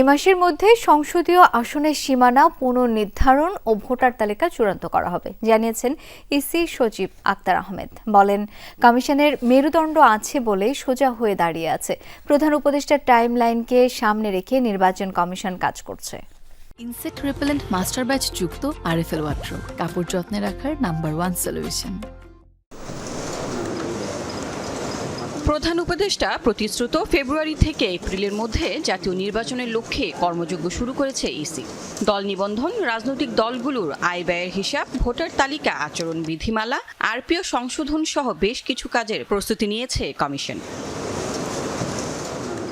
এ মাসের মধ্যে সংসদীয় আসনের সীমানা পুনর্নির্ধারণ ও ভোটার তালিকা চূড়ান্ত করা হবে, জানিয়েছেন ইসি সচিব আক্তার আহমেদ। বলেন, কমিশনের মেরুদণ্ড আছে বলেই সোজা হয়ে দাঁড়িয়ে আছে। প্রধান উপদেষ্টার টাইম লাইনকে সামনে রেখে নির্বাচন কমিশন কাজ করছে। ইনসেক্ট রিপেলেন্ট মাস্টার ব্যাচ যুক্ত আরএফএল ওয়াট্রো কাপড় যত্নে রাখার নাম্বার ওয়ান সলিউশন। প্রধান উপদেষ্টা প্রতিশ্রুত ফেব্রুয়ারি থেকে এপ্রিলের মধ্যে জাতীয় নির্বাচনের লক্ষ্যে কর্মযজ্ঞ শুরু করেছে ইসি। দল নিবন্ধন, রাজনৈতিক দলগুলোর আয় ব্যয়ের হিসাব, ভোটার তালিকা আচরণ বিধিমালা আরপিও সংশোধন সহ বেশ কিছু কাজের প্রস্তুতি নিয়েছে কমিশন।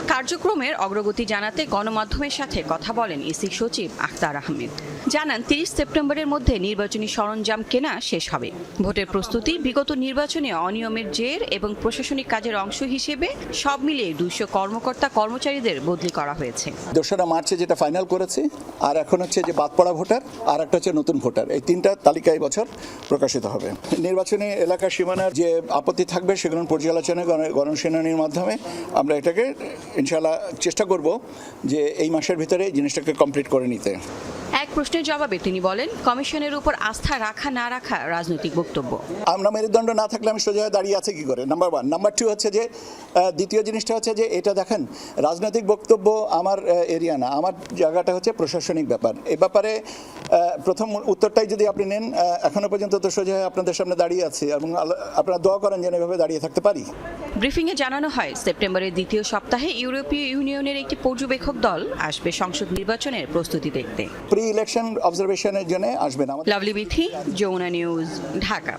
কার্যক্রমের অগ্রগতি জানাতে গণমাধ্যমের সাথে কথা বলেন ইসি সচিব আখতার আহমেদ। জানান, তিরিশ সেপ্টেম্বরের মধ্যে নির্বাচনী সরঞ্জাম কেনা শেষ হবে। ভোটের প্রস্তুতি বিগত নির্বাচনে অনিয়মের জের এবং প্রশাসনিক কাজের অংশ হিসেবে সব মিলিয়ে দুইশো কর্মকর্তা কর্মচারীদের বদলি করা হয়েছে। দোসরা মার্চে যেটা ফাইনাল করেছে, আর এখন হচ্ছে যে বাদ পড়া ভোটার, আর একটা হচ্ছে নতুন ভোটার। এই তিনটা তালিকা এই বছর প্রকাশিত হবে। নির্বাচনী এলাকার সীমানার যে আপত্তি থাকবে, সেগুলো পর্যালোচনা গণ- গণশুনানির মাধ্যমে আমরা এটাকে ইনশাল্লাহ চেষ্টা করব যে এই মাসের ভিতরে জিনিসটাকে কমপ্লিট করে নিতে। এক প্রশ্নের জবাবে তিনি বলেন কমিশনের উপর আস্থা রাখা না রাখা রাজনৈতিক বক্তব্য। আমরা মেরুদণ্ড না থাকলে আমি সোজা হয়ে দাঁড়িয়ে আছে কি করে? নাম্বার ওয়ান নাম্বার টু হচ্ছে যে দ্বিতীয় জিনিসটা হচ্ছে যে এটা দেখেন রাজনৈতিক বক্তব্য আমার এরিয়া না। আমার জায়গাটা হচ্ছে প্রশাসনিক ব্যাপার। এ ব্যাপারে প্রথম উত্তরটাই যদি আপনি নেন এখনও পর্যন্ত তো সোজা হয়ে আপনাদের সামনে দাঁড়িয়ে আছি এবং আপনারা দোয়া করেন যেন এভাবে দাঁড়িয়ে থাকতে পারি। ব্রিফিংয়ে জানানো হয় সেপ্টেম্বরের দ্বিতীয় সপ্তাহে ইউরোপীয় ইউনিয়নের একটি পর্যবেক্ষক দল আসবে সংসদ নির্বাচনের প্রস্তুতি দেখতে। প্রি ইলেকশন অবজারভেশনের জন্য আসবে লাভলি বিথি যমুনা নিউজ ঢাকা।